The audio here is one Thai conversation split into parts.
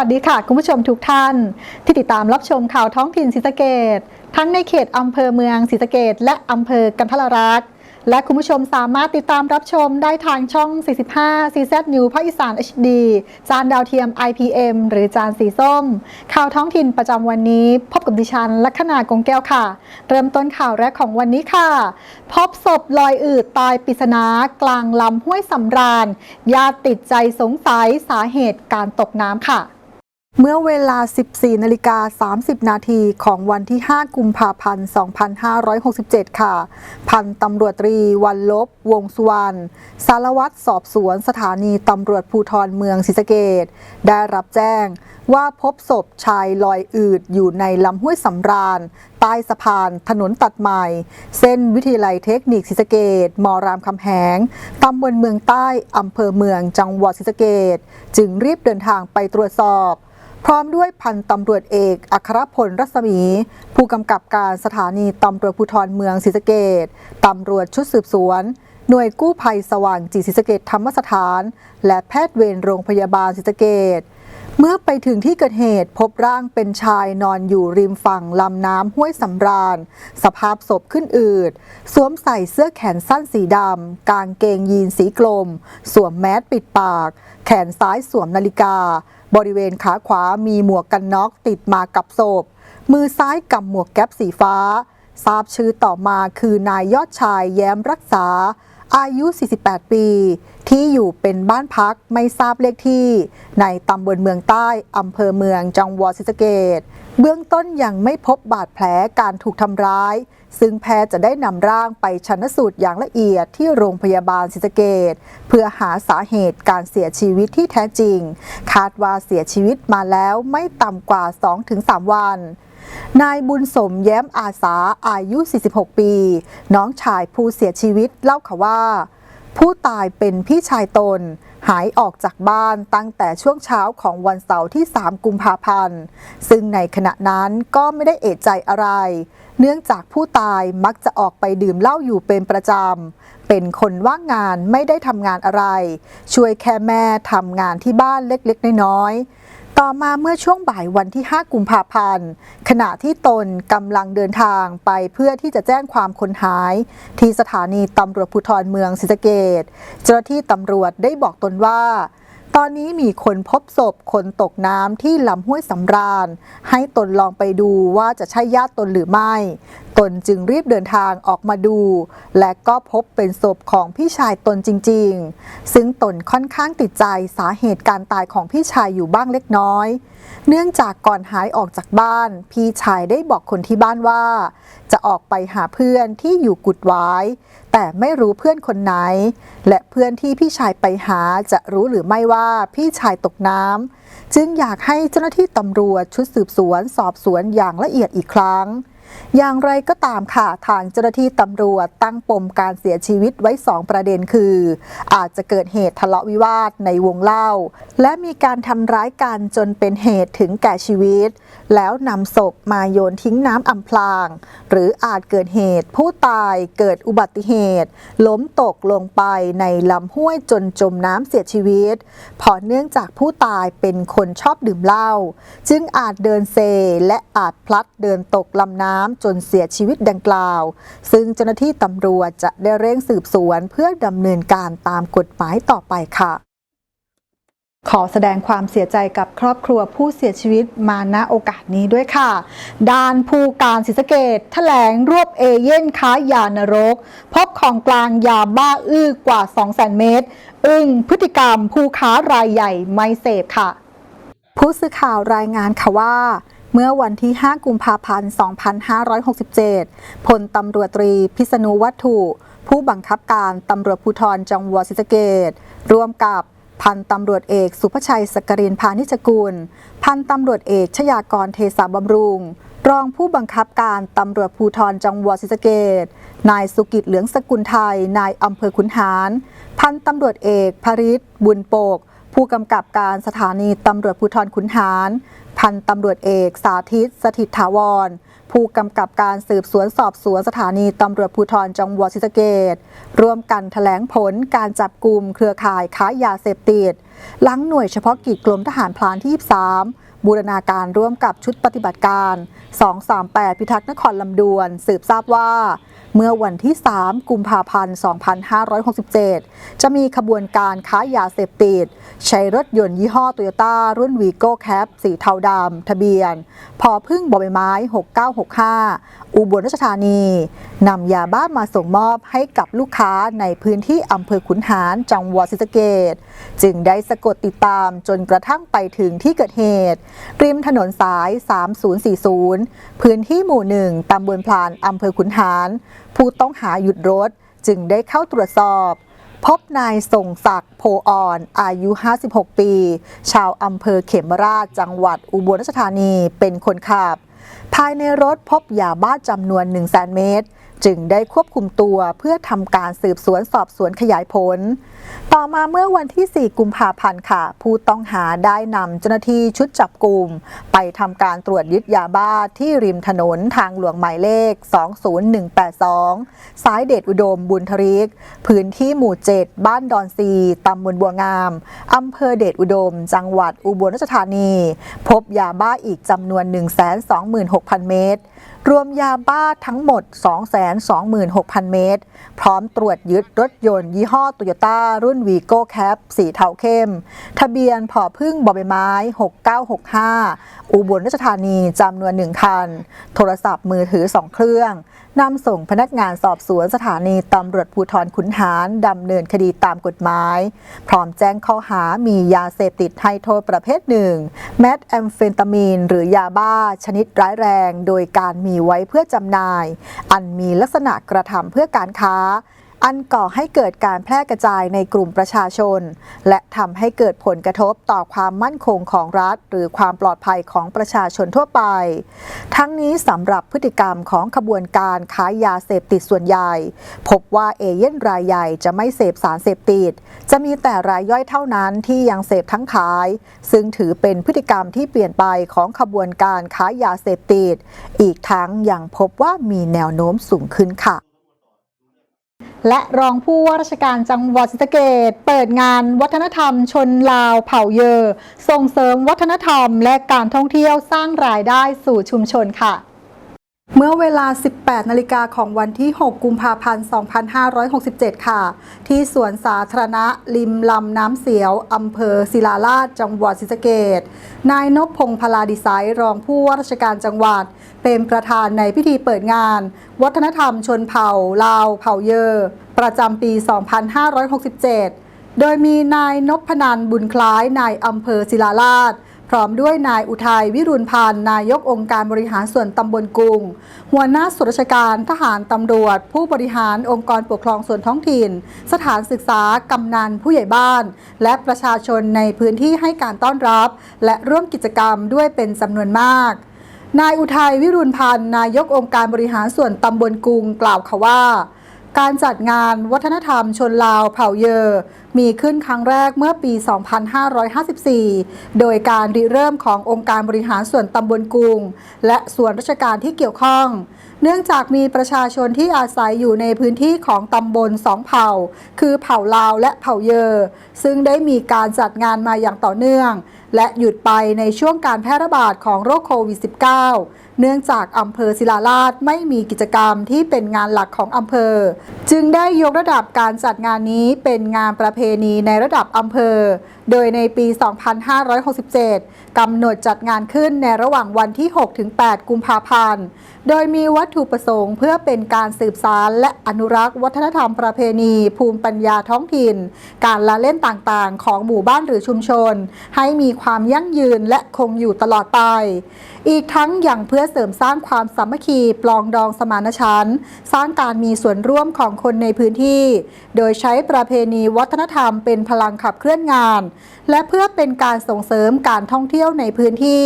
วัสดีค่ะ คุณผู้ชมทุกท่าน ที่ติดตามรับชมข่าวท้องถิ่นศรีสะเกดทั้งในเขตอำเภอเมืองศรีสะเกดและอำเภอกันทรรักษ์และคุณผู้ชมสามารถติดตามรับชมได้ทางช่อง 45 CZ New ภาคอีสาน HD จานดาวเทียม IPM หรือจานสีส้ม ข่าวท้องถิ่นประจำวันนี้ พบกับดิฉันลัคนากงแก้วค่ะ เริ่มต้นข่าวแรกของวันนี้ค่ะ พบศพลอยอืดตายปริศนากลางลำห้วยสำราญญาติติดใจสงสัยสาเหตุการตกน้ำค่ะ เมื่อเวลา 14 นาฬิกา 30 นาทีของวันที่ 5 กุมภาพันธ์ 2567 ค่ะ พันตำรวจตรีวันลบ วงสุวรรณ สารวัตรสอบสวนสถานีตำรวจภูทรเมืองศรีสะเกดได้รับแจ้งว่าพบศพชายลอยอืดอยู่ในลำห้วยสำราญ ใต้สะพานถนนตัดใหม่ เส้นวิทยาลัยเทคนิคศรีสะเกดมรามคำแหงตำบลเมืองใต้อำเภอเมืองจังหวัดศรีสะเกดจึงรีบเดินทางไปตรวจสอบ พร้อมด้วยพันตำรวจเอกอัครพลรัศมี ผู้กำกับการสถานีตำรวจภูธรเมืองศรีสะเกดตำรวจชุดสืบสวน หน่วยกู้ภัยสว่างจิตศรีสะเกดธรรมสถาน และแพทย์เวรโรงพยาบาลศรีสะเกดเมื่อไปถึงที่เกิดเหตุพบร่างเป็นชายนอนอยู่ริมฝั่งลำน้ำห้วยสำราญ สภาพศพขึ้นอืด สวมใส่เสื้อแขนสั้นสีดำกางเกงยีนสีกลม สวมแมสปิดปาก แขนซ้ายสวมนาฬิกา บริเวณขาขวามีหมวกกันน็อกติดมากับศพ มือซ้ายกำหมวกแก๊ปสีฟ้า ทราบชื่อต่อมาคือนายยอดชายแย้มรักษา อายุ 48 ปี ที่อยู่เป็นบ้านพักไม่ทราบเลขที่ ในตำบลเมืองใต้อำเภอเมืองจังหวัดศรีสะเกดเบื้องต้นยังไม่พบบาดแผลการถูกทำร้าย ซึ่งแพทย์จะได้นำร่างไปชันสูตรอย่างละเอียดที่โรงพยาบาลศรีสะเกดเพื่อหาสาเหตุการเสียชีวิตที่แท้จริง คาดว่าเสียชีวิตมาแล้วไม่ต่ำกว่า 2-3 วันนายบุญสมแย้มอาสาอายุ 46 ปี น้องชายผู้เสียชีวิตเล่าค่ะว่า ผู้ตายเป็นพี่ชายตน หายออกจากบ้านตั้งแต่ช่วงเช้าของวันเสาร์ที่ 3 กุมภาพันธ์ ซึ่งในขณะนั้นก็ไม่ได้เอะใจอะไร เนื่องจากผู้ตายมักจะออกไปดื่มเหล้าอยู่เป็นประจำ เป็นคนว่างงานไม่ได้ทำงานอะไร ช่วยแค่แม่ทำงานที่บ้านเล็กๆ น้อยๆ ต่อมาเมื่อช่วงบ่ายวันที่ 5 กุมภาพันธ์ ขณะที่ตนกำลังเดินทางไปเพื่อที่จะแจ้งความคนหาย ที่สถานีตำรวจภูธรเมืองศรีสะเกดเจ้าหน้าที่ตำรวจได้บอกตนว่า ตอนนี้มีคนพบศพคนตกน้ำที่ลำห้วยสำราญ ให้ตนลองไปดูว่าจะใช่ญาติตนหรือไม่ ตนจึงรีบเดินทางออกมาดู และก็พบเป็นศพของพี่ชายตนจริง ๆ ซึ่งตนค่อนข้างติดใจสาเหตุการตายของพี่ชายอยู่บ้างเล็กน้อย เนื่องจากก่อนหายออกจากบ้าน พี่ชายได้บอกคนที่บ้านว่า จะออกไปหาเพื่อนที่อยู่กุดหวาย แต่ไม่รู้เพื่อนคนไหน และเพื่อนที่พี่ชายไปหาจะรู้หรือไม่ว่าพี่ชายตกน้ำจึงอยากให้เจ้าหน้าที่ตำรวจชุดสืบสวนสอบสวนอย่างละเอียดอีกครั้ง อย่างไรก็ตามค่ะ ทางเจ้าหน้าที่ตำรวจตั้งปมการเสียชีวิตไว้ 2 ประเด็นคือ อาจจะเกิดเหตุทะเลาะวิวาทในวงเล่า และมีการทำร้ายกันจนเป็นเหตุถึงแก่ชีวิต แล้วนำศพมาโยนทิ้งน้ำอำพราง หรืออาจเกิดเหตุผู้ตายเกิดอุบัติเหตุ ล้มตกลงไปในลำห้วยจนจมน้ำเสียชีวิตเพราะเนื่องจากผู้ตายเป็นคนชอบดื่มเหล้าจึงอาจเดินเซและอาจพลัดเดินตกลำน้ำจนเสียชีวิตดังกล่าว ซึ่งเจ้าหน้าที่ตำรวจจะได้เร่งสืบสวนเพื่อดำเนินการตามกฎหมายต่อไปค่ะ ขอแสดงความเสียใจกับครอบครัวผู้เสียชีวิตมาณโอกาสนี้ด้วยค่ะ ด้านผู้การศรีสะเกดแถลงรวบเอเย่นค้ายานรก พบของกลางยาบ้าอื้อกว่า 200,000 เมตร อึ้งพฤติกรรมผู้ค้ารายใหญ่ไม่เสพค่ะผู้สื่อข่าวรายงานค่ะว่า เมื่อวันที่ 5 กุมภาพันธ์ 2567 พลตำรวจตรีพิษณุวัตถุ ผู้บังคับการตำรวจภูธรจังหวัดศรีสะเกษร่วมกับพันตำรวจเอกสุภชัยสกรินพานิชกุล พันตำรวจเอกชยากรเทสาบำรุง รองผู้บังคับการตำรวจภูธรจังหวัดศรีสะเกษนายสุกิจเหลืองสกุลไทย นายอำเภอขุนหาร พันตำรวจเอกพริศบุญโปก ผู้กำกับการสถานีตำรวจภูธรขุนหาร พันตำรวจเอกสาธิต สถิตถาวร ผู้กำกับการสืบสวนสอบสวนสถานีตำรวจภูธรจังหวัดศรีสะเกษร่วมกันแถลงผลการจับกลุ่มเครือข่ายค้ายาเสพติดหลังหน่วยเฉพาะกิจกรมทหารพลานที่ 23 บูรณาการร่วมกับชุดปฏิบัติการ 238 พิทักษ์นครลำดวน สืบทราบว่า เมื่อวันที่ 3 กุมภาพันธ์ 2567 จะมีขบวนการค้ายาเสพติด ใช้รถยนต์ยี่ห้อโตโยต้ารุ่นวีโก้แคปสีเทาดำทะเบียน พอพึ่งบอใบไม้ 6965 อุบลราชธานีนำยาบ้ามาส่งมอบให้กับลูกค้าในพื้นที่อำเภอขุนหารจังหวัดศรีสะเกษจึงได้สะกดติดตามจนกระทั่งไปถึงที่เกิดเหตุ ริมถนนสาย 3040 พื้นที่หมู่หนึ่งตำบลพลานอำเภอขุนหาร ผู้ต้องหาหยุดรถจึงได้เข้าตรวจสอบพบนายส่งศักดิ์โพอ่อน อายุ 56 ปี ชาวอำเภอเขมราช จังหวัดอุบลราชธานี เป็นคนขับ ภายในรถพบยาบ้าจำนวน 1 0 0 0 0แเมตร จึงได้ควบคุมตัวเพื่อทำการสืบสวนสอบสวนขยายผล ต่อมาเมื่อวันที่ 4 กุมภาพันธ์ค่ะ ผู้ต้องหาได้นำเจ้าหน้าที่ชุดจับกลุ่ม ไปทำการตรวจยึดยาบ้าที่ริมถนนทางหลวงหมายเลข 20182 สายเดชอุดมบุญทริก พื้นที่หมู่ 7 บ้านดอนซีตำบลบัวงามอำเภอเดชอุดม จังหวัดอุบลราชธานี พบยาบ้าอีกจำนวน 126,000 เมตร รวมยาบ้าทั้งหมด226,000 เมตร พร้อมตรวจยึดรถยนต์ ยี่ห้อโตโยต้ารุ่นวีโก้แคปสีเทาเข้ม ทะเบียนผอพึ่งบอใบไม้ 6965 อุบลราชธานีจำนวนหนึ่งคัน โทรศัพท์มือถือ 2 เครื่องนำส่งพนักงานสอบสวนสถานีตำรวจภูธรขุนหารดำเนินคดีตามกฎหมาย พร้อมแจ้งข้อหามียาเสพติดให้โทษประเภทหนึ่ง แมทแอมเฟตามีน หรือยาบ้าชนิดร้ายแรง โดยการมีไว้เพื่อจำหน่าย อันมีลักษณะกระทำเพื่อการค้า อันก่อให้เกิดการแพร่กระจายในกลุ่มประชาชน และทำให้เกิดผลกระทบต่อความมั่นคงของรัฐ หรือความปลอดภัยของประชาชนทั่วไป ทั้งนี้สำหรับพฤติกรรมของขบวนการค้ายาเสพติดส่วนใหญ่ พบว่าเอเย่นรายใหญ่จะไม่เสพสารเสพติด จะมีแต่รายย่อยเท่านั้นที่ยังเสพทั้งขาย ซึ่งถือเป็นพฤติกรรมที่เปลี่ยนไปของขบวนการค้ายาเสพติด อีกทั้งยังพบว่ามีแนวโน้มสูงขึ้นค่ะ และรองผู้ว่าราชการจังหวัดศรีสะเกษเปิดงานวัฒนธรรมชนลาวเผ่าเยอ ส่งเสริมวัฒนธรรมและการท่องเที่ยวสร้างรายได้สู่ชุมชนค่ะ เมื่อเวลา 18 นาฬิกาของวันที่ 6 กุมภาพันธ์ 2567 ค่ะ ที่สวนสาธารณะริมลำน้ำเสียวอำเภอศิลาราชจังหวัดศรีสะเกษนายนพพงษ์พลาดิไซน์รองผู้ว่าราชการจังหวัด เป็นประธานในพิธีเปิดงาน วัฒนธรรมชนเผ่า ลาว เผ่าเยอ ประจำปี 2567 โดยมีนายนพนันบุญคล้ายนายอำเภอศิลาราช พร้อมด้วยนายอุทัยวิรุณพันธ์นายกองค์การบริหารส่วนตำบลกุงหัวหน้าส่วนราชการทหารตำรวจ ผู้บริหารองค์กรปกครองส่วนท้องถิ่น สถานศึกษากำนันผู้ใหญ่บ้าน และประชาชนในพื้นที่ให้การต้อนรับ และร่วมกิจกรรมด้วยเป็นจำนวนมากนายอุทัยวิรุณพันธ์นายกองค์การบริหารส่วนตำบลกุงกล่าวค่ะว่า การจัดงานวัฒนธรรมชนลาวเผ่าเยอ มีขึ้นครั้งแรกเมื่อปี 2554 โดยการริเริ่มขององค์การบริหารส่วนตำบลกรุง และส่วนราชการที่เกี่ยวข้อง เนื่องจากมีประชาชนที่อาศัยอยู่ในพื้นที่ของตำบลสองเผ่า คือเผ่าลาวและเผ่าเยอ ซึ่งได้มีการจัดงานมาอย่างต่อเนื่อง และหยุดไปในช่วงการแพร่ระบาดของโรคโควิด -19 เนื่องจากอำเภอศิลาลาดไม่มีกิจกรรมที่เป็นงานหลักของอำเภอ จึงได้ยกระดับการจัดงานนี้เป็นงานประเพณีในระดับอำเภอ โดยในปี 2567กำหนดจัดงานขึ้นในระหว่างวันที่ 6-8 กุมภาพันธ์ โดยมีวัตถุประสงค์เพื่อเป็นการสืบสารและอนุรักษ์วัฒนธรรมประเพณี ภูมิปัญญาท้องถิ่น การละเล่นต่างๆ ของหมู่บ้านหรือชุมชน ให้มีความยั่งยืนและคงอยู่ตลอดไป อีกทั้งอย่างเพื่อเสริมสร้างความสามัคคีปลองดองสมานฉันท์สร้างการมีส่วนร่วมของคนในพื้นที่ โดยใช้ประเพณีวัฒนธรรมเป็นพลังขับเคลื่อนงาน และเพื่อเป็นการส่งเสริมการท่องเที่ยวในพื้นที่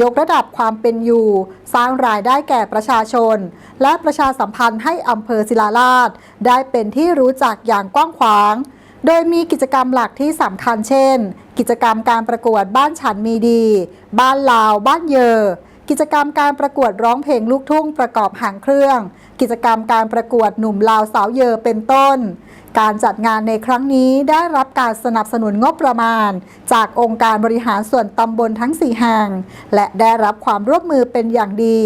ยกระดับความเป็นอยู่ สร้างรายได้แก่ประชาชน และประชาสัมพันธ์ให้อำเภอศิลาราชได้เป็นที่รู้จักอย่างกว้างขวางโดยมีกิจกรรมหลักที่สำคัญเช่น กิจกรรมการประกวดบ้านฉันมีดี บ้านลาว บ้านเยอ กิจกรรมการประกวดร้องเพลงลูกทุ่งประกอบหางเครื่อง กิจกรรมการประกวดหนุ่มลาวสาวเยอเป็นต้น การจัดงานในครั้งนี้ได้รับการสนับสนุนงบประมาณ จากองค์การบริหารส่วนตำบลทั้ง 4 แห่ง และได้รับความร่วมมือเป็นอย่างดี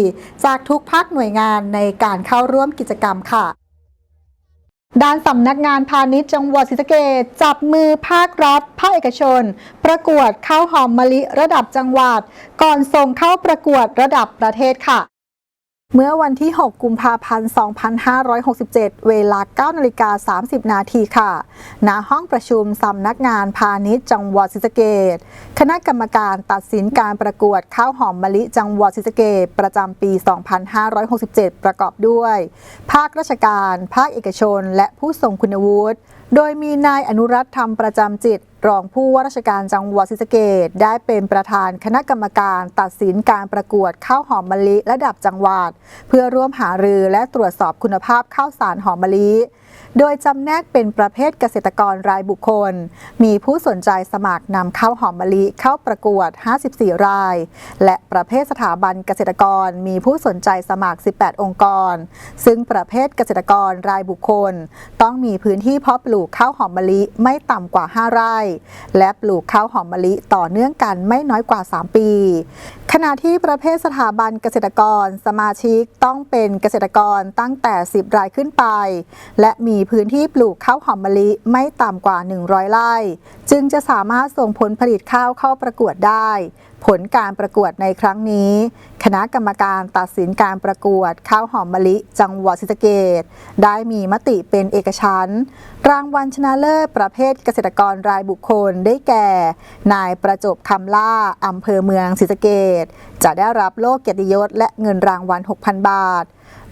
จากทุกภาคหน่วยงานในการเข้าร่วมกิจกรรมค่ะ ด้านสำนักงานพาณิชย์จังหวัดศรีสะเกษจับมือภาครัฐ ภาคเอกชน ประกวดข้าวหอมมะลิระดับจังหวัด ก่อนส่งเข้าประกวดระดับประเทศค่ะ เมื่อวันที่ 6 กุมภาพันธ์ 2567 เวลา 9 นาฬิกา 30 นาทีค่ะ ณ ห้องประชุมสำนักงานพาณิชย์จังหวัดศรีสะเกษคณะกรรมการตัดสินการประกวดข้าวหอมมะลิจังหวัดศรีสะเกษประจำปี 2567 ประกอบด้วย ภาคราชการ ภาคเอกชน และผู้ทรงคุณวุฒิ โดยมีนายอนุรัตธรรมประจำจิต รองผู้ว่าราชการจังหวัดศรีสะเกดได้เป็นประธานคณะกรรมการตัดสินการประกวดข้าวหอมมะลิระดับจังหวัด เพื่อร่วมหารือและตรวจสอบคุณภาพข้าวสารหอมมะลิ โดยจำแนกเป็นประเภทเกษตรกรรายบุคคล มีผู้สนใจสมัครนำข้าวหอมมะลิเข้าประกวด 54 ราย และประเภทสถาบันเกษตรกรมีผู้สนใจสมัคร 18 องค์กร ซึ่งประเภทเกษตรกรรายบุคคล ต้องมีพื้นที่เพาะปลูกข้าวหอมมะลิไม่ต่ำกว่า 5 ไร่ และปลูกข้าวหอมมะลิต่อเนื่องกันไม่น้อยกว่า 3 ปี ขณะที่ประเภทสถาบันเกษตรกรสมาชิกต้องเป็นเกษตรกรตั้งแต่ 10 รายขึ้นไป และมีีพื้นที่ปลูกข้าวหอมมะลิไม่ต่ำกว่า 100 ไร่ จึงจะสามารถส่งผลผลิตข้าวเข้าประกวดได้ ผลการประกวดในครั้งนี้ คณะกรรมการตัดสินการประกวดข้าวหอมมะลิ จังหวัดศรีสะเกษได้มีมติเป็นเอกฉันท์รางวัลชนะเลิศประเภทเกษตรกรรายบุคคลได้แก่ นายประจบคำล่าอำเภอเมืองศรีสะเกษจะได้รับโล่เกียรติยศและเงินรางวัล 6,000 บาท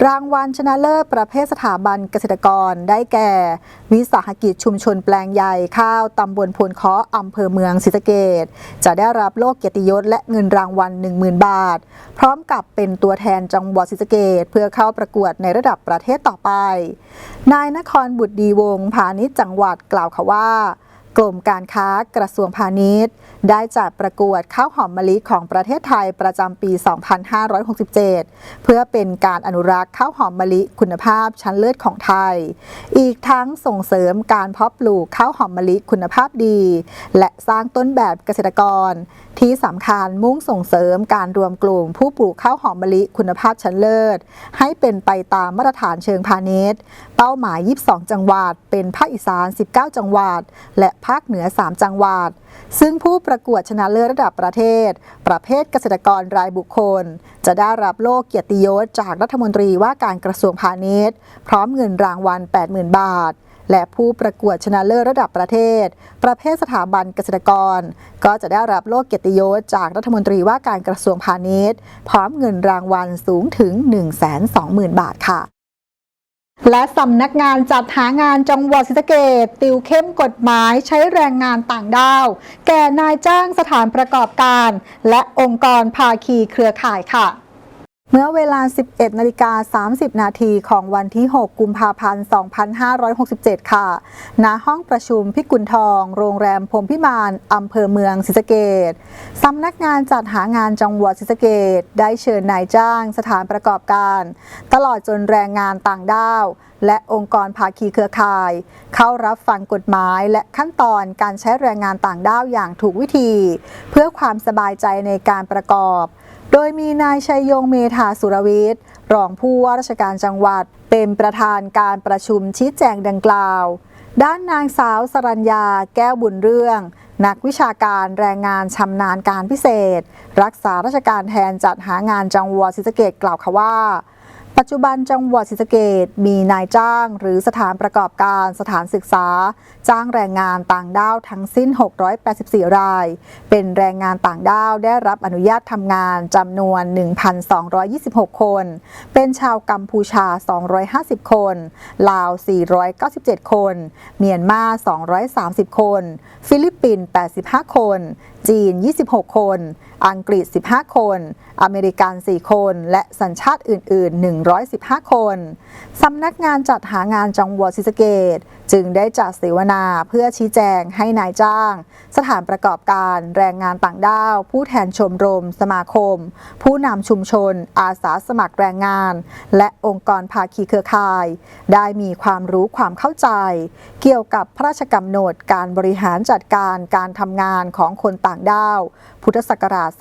รางวัลชนะเลิศประเภทสถาบันเกษตรกรได้แก่ วิสาหกิจชุมชนแปลงใหญ่ข้าวตำบลพลเคาะอำเภอเมืองศรีสะเกษจะได้รับโล่เกียรติยศและเงินรางวัล 10,000 บาท พร้อมกับเป็นตัวแทนจังหวัดศรีสะเกษเพื่อเข้าประกวดในระดับประเทศต่อไป นายนครบุตรดีวงพาณิชย์จังหวัดกล่าวค่ะว่ากรมการค้ากระทรวงพาณิชย์ ได้จัดประกวดข้าวหอมมะลิของประเทศไทยประจำปี 2567 เพื่อเป็นการอนุรักษ์ข้าวหอมมะลิคุณภาพชั้นเลิศของไทย อีกทั้งส่งเสริมการเพาะปลูกข้าวหอมมะลิคุณภาพดี และสร้างต้นแบบเกษตรกร ที่สำคัญมุ่งส่งเสริมการรวมกลุ่มผู้ปลูกข้าวหอมมะลิคุณภาพชั้นเลิศ ให้เป็นไปตามมาตรฐานเชิงพาณิชย์ เป้าหมาย 22 จังหวัด เป็นภาคอีสาน 19 จังหวัด และภาคเหนือ 3 จังหวัดซึ่งผู้ประกวดชนะเลิศระดับประเทศ ประเภทเกษตรกรรายบุคคล จะได้รับโล่เกียรติยศจากรัฐมนตรีว่าการกระทรวงพาณิชย์ พร้อมเงินรางวัล 80,000 บาท และผู้ประกวดชนะเลิศระดับประเทศ ประเภทสถาบันเกษตรกร ก็จะได้รับโล่เกียรติยศจากรัฐมนตรีว่าการกระทรวงพาณิชย์ พร้อมเงินรางวัลสูงถึง 120,000 บาทค่ะ และสำนักงานจัดหางานจังหวัดศรีสะเกดติวเข้มกฎหมายใช้แรงงานต่างด้าว แก่นายจ้างสถานประกอบการ และองค์กรภาคีเครือข่ายค่ะ เมื่อเวลา 11นาฬิกา30 นาทีของวันที่ 6 กุมภาพันธ์ 2567 ค่ะ ณ ห้องประชุมพิกุลทอง โรงแรมพรมพิมาน อำเภอเมืองศรีสะเกษสำนักงานจัดหางานจังหวัดศรีสะเกษได้เชิญนายจ้าง สถานประกอบการ ตลอดจนแรงงานต่างด้าว และองค์กรภาคีเครือข่าย เข้ารับฟังกฎหมายและขั้นตอนการใช้แรงงานต่างด้าวอย่างถูกวิธี เพื่อความสบายใจในการประกอบ โดยมีนายชัยยงเมธาสุรวิทย์รองผู้ว่าราชการจังหวัด เป็นประธานการประชุมชี้แจงดังกล่าว ด้านนางสาวสรัญญาแก้วบุญเรื่อง นักวิชาการแรงงานชำนาญการพิเศษ รักษาราชการแทนจัดหางานจังหวัดศรีสะเกดกล่าวค่ะว่า ปัจจุบันจังหวัดศรีสะเกดมีนายจ้างหรือสถานประกอบการสถานศึกษา จ้างแรงงานต่างด้าวทั้งสิ้น 684 ราย เป็นแรงงานต่างด้าวได้รับอนุญาตทำงานจำนวน 1,226 คน เป็นชาวกัมพูชา 250 คน ลาว 497 คน เมียนมา 230 คน ฟิลิปปินส์ 85 คนจีน 26 คน อังกฤษ 15 คน อเมริกัน 4 คน และสัญชาติอื่น ๆ 115 คน สำนักงานจัดหางานจังหวัดศรีสะเกด จึงได้จัดเสวนาเพื่อชี้แจงให้นายจ้าง สถานประกอบการแรงงานต่างด้าว ผู้แทนชมรม สมาคม ผู้นำชุมชน อาสาสมัครแรงงาน และองค์กรภาคีเครือข่าย ได้มีความรู้ความเข้าใจ เกี่ยวกับพระราชกำหนดการบริหารจัดการการทำงานของคนต่างด้าว พุทธศักราช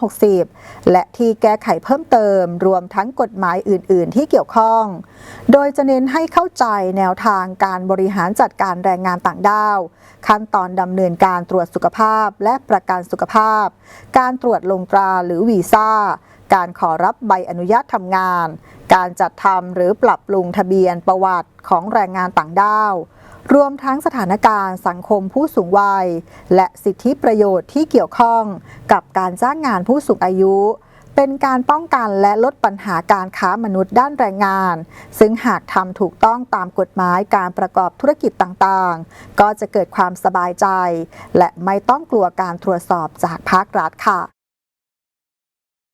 2560 และที่แก้ไขเพิ่มเติม รวมทั้งกฎหมายอื่น ๆ ที่เกี่ยวข้อง โดยจะเน้นให้เข้าใจแนวทางการการบริหารจัดการแรงงานต่างด้าว ขั้นตอนดำเนินการตรวจสุขภาพและประกันสุขภาพ การตรวจลงตราหรือวีซ่า การขอรับใบอนุญาตทำงาน การจัดทำหรือปรับปรุงทะเบียนประวัติของแรงงานต่างด้าว รวมทั้งสถานการณ์สังคมผู้สูงวัย และสิทธิประโยชน์ที่เกี่ยวข้องกับการจ้างงานผู้สูงอายุ เป็นการป้องกันและลดปัญหาการค้ามนุษย์ด้านแรงงาน ซึ่งหากทำถูกต้องตามกฎหมายการประกอบธุรกิจต่างๆ ก็จะเกิดความสบายใจ และไม่ต้องกลัวการตรวจสอบจากภาครัฐค่ะ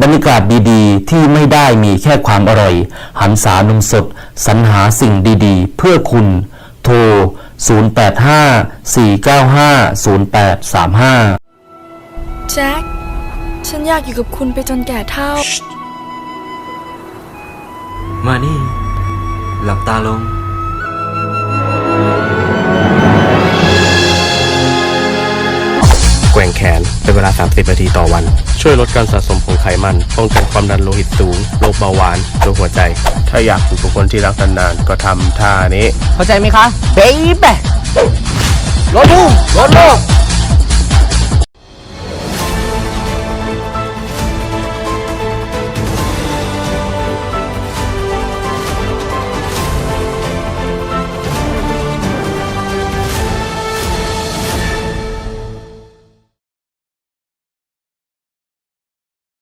บรรยากาศดีๆ ที่ไม่ได้มีแค่ความอร่อย หันษานมสด สรรหาสิ่งดีๆ เพื่อคุณ โทร 0854950835 แจ็ค ฉันอยากอยู่กับคุณไปจนแก่เท่า มานี่ หลับตาลง แกว่งแขน เป็นเวลา 30 นาทีต่อวัน ช่วยลดการสะสมของไขมัน ป้องกันความดันโลหิตสูง โรคเบาหวานโรคหัวใจ ถ้าอยากอยู่กับคนที่รักนานๆก็ทำท่านี้ เข้าใจไหมคะเบ๊บรถลูกรถลูก